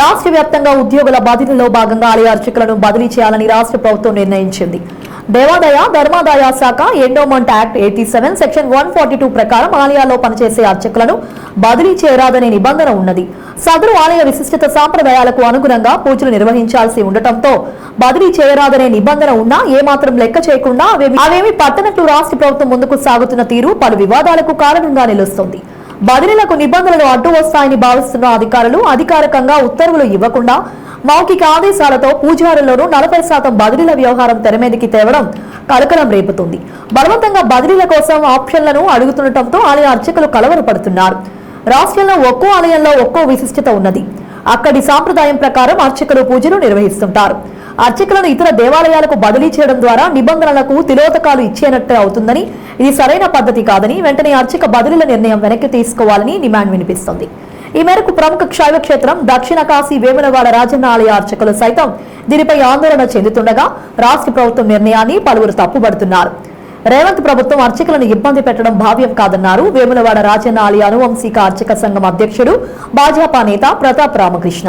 రాష్ట్ర వ్యాప్తంగా ఉద్యోగుల బదిలీలో భాగంగా ఆలయ అర్చకులను బదిలీ చేయాలని రాష్ట్ర ప్రభుత్వం నిర్ణయించింది. దేవాదాయ ధర్మాదాయ శాఖ endowment act eighty seven section one forty two ప్రకారం ఆలయాల్లో పనిచేసే అర్చకులను బదిలీ చేయరాదనే నిబంధన ఉన్నది. సదరు ఆలయ విశిష్టత సాంప్రదాయాలకు అనుగుణంగా పూజలు నిర్వహించాల్సి ఉండటంతో బదిలీ చేయరాదనే నిబంధన ఉన్నా ఏమాత్రం లెక్క చేయకుండా అవేమి అవేమి పట్టనట్లు రాష్ట్ర ప్రభుత్వం ముందుకు సాగుతున్న తీరు పలు వివాదాలకు కారణంగా నిలుస్తోంది. బదిలీలకు నిబంధనలు అడ్డు వస్తాయని భావిస్తున్న అధికారులు అధికారికంగా ఉత్తర్వులు ఇవ్వకుండా మౌఖిక ఆదేశాలతో పూజారుల్లోనూ నలభై శాతం బదిలీల వ్యవహారం తెరమీదకి తేవడం కలకలం రేపుతుంది. బలవంతంగా బదిలీల కోసం ఆప్షన్లను అడుగుతుండటంతో ఆలయ అర్చకులు కలవరపడుతున్నారు. రాష్ట్రంలో ఒక్కో ఆలయంలో ఒక్కో విశిష్టత ఉన్నది. అక్కడి సాంప్రదాయం ప్రకారం అర్చకులు పూజలు నిర్వహిస్తుంటారు. అర్చకులను ఇతర దేవాలయాలకు బదిలీ చేయడం ద్వారా నిబంధనలకు తిలోతకాలు ఇచ్చేనట్టే అవుతుందని ఇది సరైన పద్ధతి కాదని వెంటనే అర్చక బదిలీల నిర్ణయం వెనక్కి తీసుకోవాలని డిమాండ్ వినిపిస్తోంది. ఈ మేరకు ప్రముఖ శైవ క్షేత్రం దక్షిణ కాశీ వేములవాడ రాజన్న ఆలయ అర్చకులు సైతం దీనిపై ఆందోళన చెందుతుండగా రాష్ట్ర ప్రభుత్వం నిర్ణయాన్ని పలువురు తప్పుపడుతున్నారు రేవంత్ ప్రభుత్వం అర్చకులను ఇబ్బంది పెట్టడం భావ్యం కాదన్నారు వేములవాడ రాజన్న ఆలయ అనువంశిక అర్చక సంఘం అధ్యక్షుడు భాజపా నేత ప్రతాప్ రామకృష్ణ.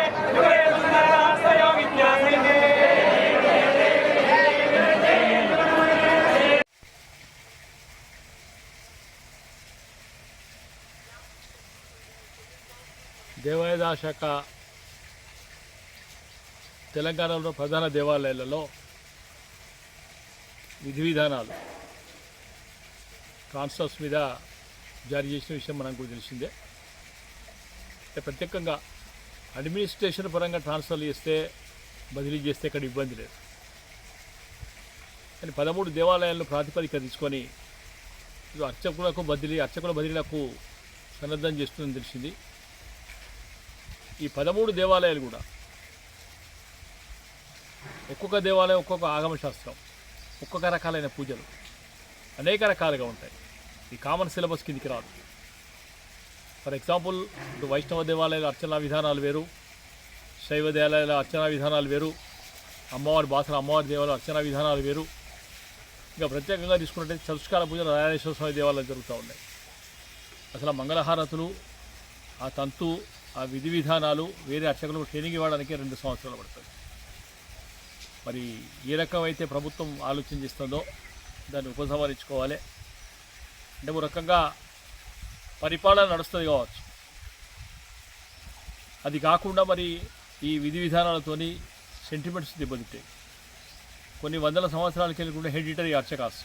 దేవాదాయ శాఖ తెలంగాణలో ప్రధాన దేవాలయాలలో విధి విధానాలు ట్రాన్స్ఫర్స్ మీద జారీ చేసిన విషయం మనకు కూడా తెలిసిందే. అంటే ప్రత్యేకంగా అడ్మినిస్ట్రేషన్ పరంగా ట్రాన్స్ఫర్లు చేస్తే బదిలీ చేస్తే ఇక్కడ ఇబ్బంది లేదు. కానీ పదమూడు దేవాలయాలను ప్రాతిపదిక తీసుకొని అర్చకులకు బదిలీ అర్చకుల బదిలీలకు సన్నద్ధం చేస్తుందని తెలిసింది. ఈ పదమూడు దేవాలయాలు కూడా. ఒక్కొక్క దేవాలయం ఒక్కొక్క ఆగమ శాస్త్రం ఒక్కొక్క రకాలైన పూజలు. అనేక రకాలుగా ఉంటాయి. ఈ కామన్ సిలబస్ కిందికి రాదు. ఫర్ ఎగ్జాంపుల్ ఇప్పుడు వైష్ణవ దేవాలయాల అర్చనా విధానాలు వేరు శైవ దేవాలయాల అర్చనా విధానాలు వేరు అమ్మవారి బాసర అమ్మవారి దేవాలయ అర్చనా విధానాలు వేరు. ఇంకా ప్రత్యేకంగా తీసుకున్నట్టయితే చతుష్కాల పూజలు రాజేశ్వర స్వామి దేవాలయాలు జరుగుతూ ఉన్నాయి. అసలు మంగళహారతులు ఆ తంతు ఆ విధి విధానాలు వేరే అర్చకులకు ట్రైనింగ్ ఇవ్వడానికి రెండు సంవత్సరాలు పడుతుంది. మరి ఏ రకమైతే ప్రభుత్వం ఆలోచన చేస్తుందో దాన్ని ఉపసంహరించుకోవాలి. అంటే ఒక రకంగా పరిపాలన నడుస్తుంది కావచ్చు. అది కాకుండా మరి ఈ విధి విధానాలతోని సెంటిమెంట్స్ దెబ్బతింటాయి. కొన్ని వందల సంవత్సరాలకి వెళ్ళి హెడిటరీ అర్చకాస్.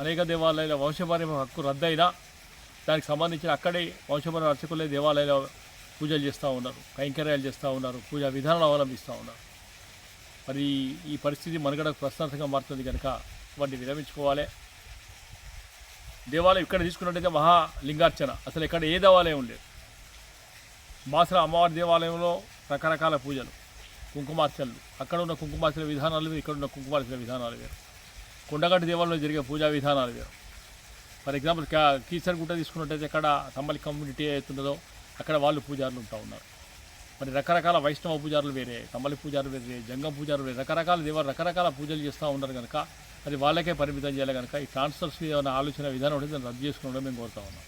అనేక దేవాలయాల వంశపార్య హక్కు రద్దయినా దానికి సంబంధించిన అక్కడే వంశపార్య అర్చకులే దేవాలయాల పూజలు చేస్తూ ఉన్నారు కైంకర్యాలు చేస్తూ ఉన్నారు పూజా విధానాలు అవలంబిస్తూ ఉన్నారు. మరి ఈ పరిస్థితి మనుగడకు ప్రశ్నార్థంగా మారుతుంది కనుక వాటిని విరమించుకోవాలి. దేవాలయం ఇక్కడ తీసుకున్నట్టయితే మహాలింగార్చన అసలు ఇక్కడ ఏ దేవాలయం లేదు. బాసర అమ్మవారి దేవాలయంలో రకరకాల పూజలు కుంకుమార్చనలు అక్కడ ఉన్న కుంకుమార్చన విధానాలు వేరు ఇక్కడ ఉన్న కుంకుమార్చన విధానాలు వేరు. కొండగట్టు దేవాలయంలో జరిగే పూజా విధానాలు వేరు. ఫర్ ఎగ్జాంపుల్ కీసరగుట్ట తీసుకున్నట్టయితే ఎక్కడ తమ్మలి కమ్యూనిటీ అవుతుందో అక్కడ వాళ్ళు పూజారులు ఉంటా ఉన్నారు. మరి రకరకాల వైష్ణవ పూజారులు వేరే కమ్మలి పూజారులు వేరే జంగం పూజారులు వేరే రకరకాల దేవాలు రకరకాల పూజలు చేస్తూ ఉన్నారు కనుక అది వాళ్ళకే పరిమితం చేయాలి కనుక ఈ ట్రాన్స్ఫర్స్ మీద ఏమైనా ఆలోచన విధానం ఉంటే దాన్ని రద్దు చేసుకోవడం మేము కోరుతా ఉన్నాం.